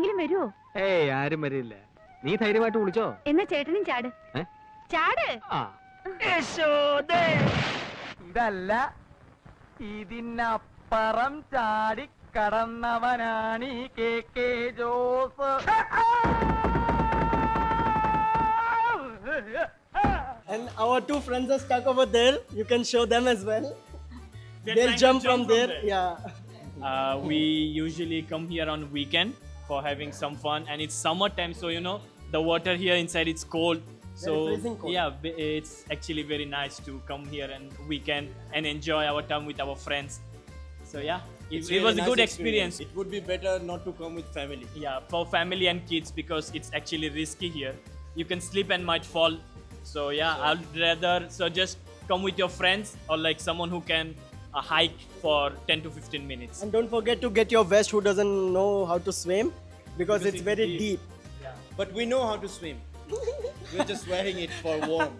എങ്കിലും വരുവോ ഏയ് ആരും വരില്ല നീ ധൈര്യമായിട്ട് വിളിച്ചോ എന്നാ ചേട്ടനും ചാട് ഏ? ചാട് ആ ഇതല്ല ഇതിനപ്പുറം ചാടി കടന്നവനാണ് ഈ K K Jose And our two friends are stuck over there. You can show them as well. They'll jump jump from from there. there. Yeah. Uh, we usually come here on weekend for having some fun, and it's summertime, so you know the water here inside it's cold. So cold. yeah, it's actually very nice to come here and weekend and enjoy our time with our friends. So yeah, it, It's it really was a nice good experience. It would be better not to come with family. Yeah, for family and kids because it's actually risky here. You can slip and might fall. So yeah, I'd rather suggest come with your friends or like someone who can uh, hike for 10 to 15 minutes. And don't forget to get your vest who doesn't know how to swim because, Because it's it's very deep. deep. But we know how to swim. We're just wearing it for warm.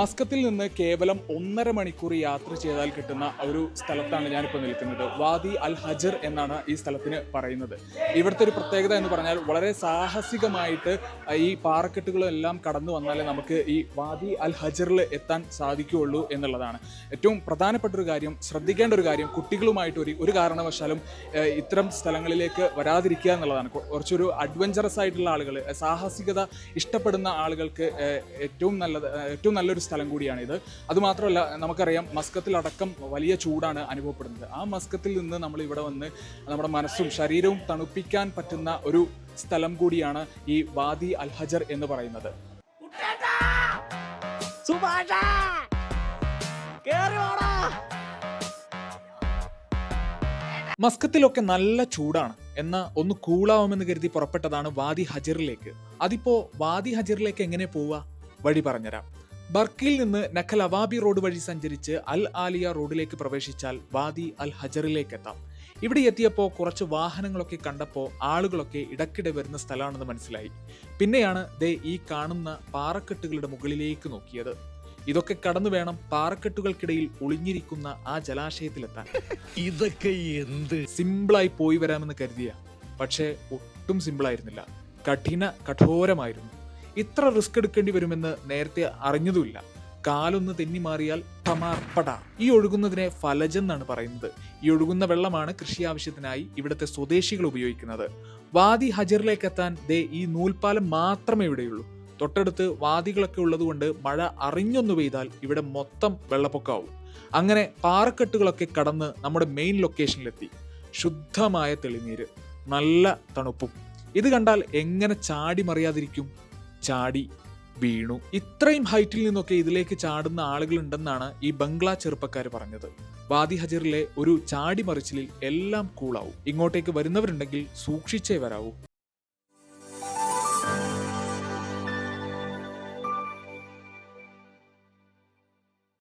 മസ്കത്തിൽ നിന്ന് കേവലം ഒന്നര മണിക്കൂർ യാത്ര ചെയ്താൽ കിട്ടുന്ന ഒരു സ്ഥലത്താണ് ഞാനിപ്പോൾ നിൽക്കുന്നത്. വാദി അൽ ഹജർ എന്നാണ് ഈ സ്ഥലത്തിന് പറയുന്നത്. ഇവിടുത്തെ ഒരു പ്രത്യേകത എന്ന് പറഞ്ഞാൽ വളരെ സാഹസികമായിട്ട് ഈ പാറക്കെട്ടുകളെല്ലാം കടന്നു വന്നാലേ നമുക്ക് ഈ വാദി അൽ ഹജറിൽ എത്താൻ സാധിക്കുകയുള്ളൂ എന്നുള്ളതാണ്. ഏറ്റവും പ്രധാനപ്പെട്ട ഒരു കാര്യം ശ്രദ്ധിക്കേണ്ട ഒരു കാര്യം കുട്ടികളുമായിട്ട് ഒരു ഒരു കാരണവശാലും ഇത്തരം സ്ഥലങ്ങളിലേക്ക് വരാതിരിക്കുക എന്നുള്ളതാണ്. കുറച്ചൊരു അഡ്വഞ്ചറസ് ആയിട്ടുള്ള ആളുകൾ സാഹസികത ഇഷ്ടപ്പെടുന്ന ആളുകൾക്ക് ഏറ്റവും നല്ലത് ഏറ്റവും നല്ലൊരു സ്ഥലം കൂടിയാണ് ഇത് അതുമാത്രമല്ല നമുക്കറിയാം മസ്കത്തിലടക്കം വലിയ ചൂടാണ് അനുഭവപ്പെടുന്നത്. ആ മസ്കത്തിൽ നിന്ന് നമ്മൾ ഇവിടെ വന്ന് നമ്മുടെ മനസ്സും ശരീരവും തണുപ്പിക്കാൻ പറ്റുന്ന ഒരു സ്ഥലം കൂടിയാണ് ഈ വാദി അൽഹജർ എന്ന് പറയുന്നത്. മസ്കത്തിലൊക്കെ നല്ല ചൂടാണ്. എന്ന ഒന്ന് കൂളാവുമെന്ന് കരുതി പുറപ്പെട്ടതാണ് വാദി ഹജറിലേക്ക്. അതിപ്പോ വാദി ഹജറിലേക്ക് എങ്ങനെ പോവാ? വഴി പറഞ്ഞുതരാം. ബർക്കിൽ നിന്ന് നഖൽ അവാബി റോഡ് വഴി സഞ്ചരിച്ച് അൽ ആലിയ റോഡിലേക്ക് പ്രവേശിച്ചാൽ വാദി അൽ ഹജറിലേക്ക് എത്താം. ഇവിടെ എത്തിയപ്പോൾ കുറച്ച് വാഹനങ്ങളൊക്കെ കണ്ടപ്പോൾ ആളുകളൊക്കെ ഇടയ്ക്കിടെ വരുന്ന സ്ഥലമാണെന്ന് മനസ്സിലായി. പിന്നെയാണ് ദേ ഈ കാണുന്ന പാറക്കെട്ടുകളുടെ മുകളിലേക്ക് നോക്കിയത്. ഇതൊക്കെ കടന്നു വേണം പാറക്കെട്ടുകൾക്കിടയിൽ ഒളിഞ്ഞിരിക്കുന്ന ആ ജലാശയത്തിലെത്താൻ. ഇതൊക്കെ എന്ത്? സിമ്പിളായി പോയി വരാമെന്ന് കരുതിയ. പക്ഷേ ഒട്ടും സിമ്പിളായിരുന്നില്ല. കഠിന കഠോരമായിരുന്നു. ഇത്ര റിസ്ക് എടുക്കേണ്ടി വരുമെന്ന് നേരത്തെ അറിഞ്ഞതുമില്ല. കാലൊന്ന് തെന്നി മാറിയാൽ ടമാർപ്പട ഈ ഒഴുകുന്നതിനെ ഫലജ് എന്നാണ് പറയുന്നത്. ഈ ഒഴുകുന്ന വെള്ളമാണ് കൃഷി ആവശ്യത്തിനായി ഇവിടുത്തെ സ്വദേശികൾ ഉപയോഗിക്കുന്നത്. വാദി ഹജറിലേക്ക് എത്താൻ ദേ ഈ നൂൽപ്പാലം മാത്രമേ ഇവിടെയുള്ളൂ. തൊട്ടടുത്ത് വാദികളൊക്കെ ഉള്ളതുകൊണ്ട് മഴ അറിഞ്ഞൊന്നു പെയ്താൽ ഇവിടെ മൊത്തം വെള്ളപ്പൊക്കമാവും. അങ്ങനെ പാറക്കെട്ടുകളൊക്കെ കടന്ന് നമ്മുടെ മെയിൻ ലൊക്കേഷനിലെത്തി. ശുദ്ധമായ തെളിനീര്. നല്ല തണുപ്പും. ഇത് കണ്ടാൽ എങ്ങനെ ചാടി മറിയാതിരിക്കും? ചാടി വീണു. ഇത്രയും ഹൈറ്റിൽ നിന്നൊക്കെ ഇതിലേക്ക് ചാടുന്ന ആളുകളുണ്ടെന്നാണ് ഈ ബംഗ്ലാ ചെറുപ്പക്കാർ പറഞ്ഞത്. വാദി ഹജറിലെ ഒരു ചാടി മറിച്ചിലിൽ എല്ലാം കൂളാവും. ഇങ്ങോട്ടേക്ക് വരുന്നവരുണ്ടെങ്കിൽ സൂക്ഷിച്ചേ വരാവൂ.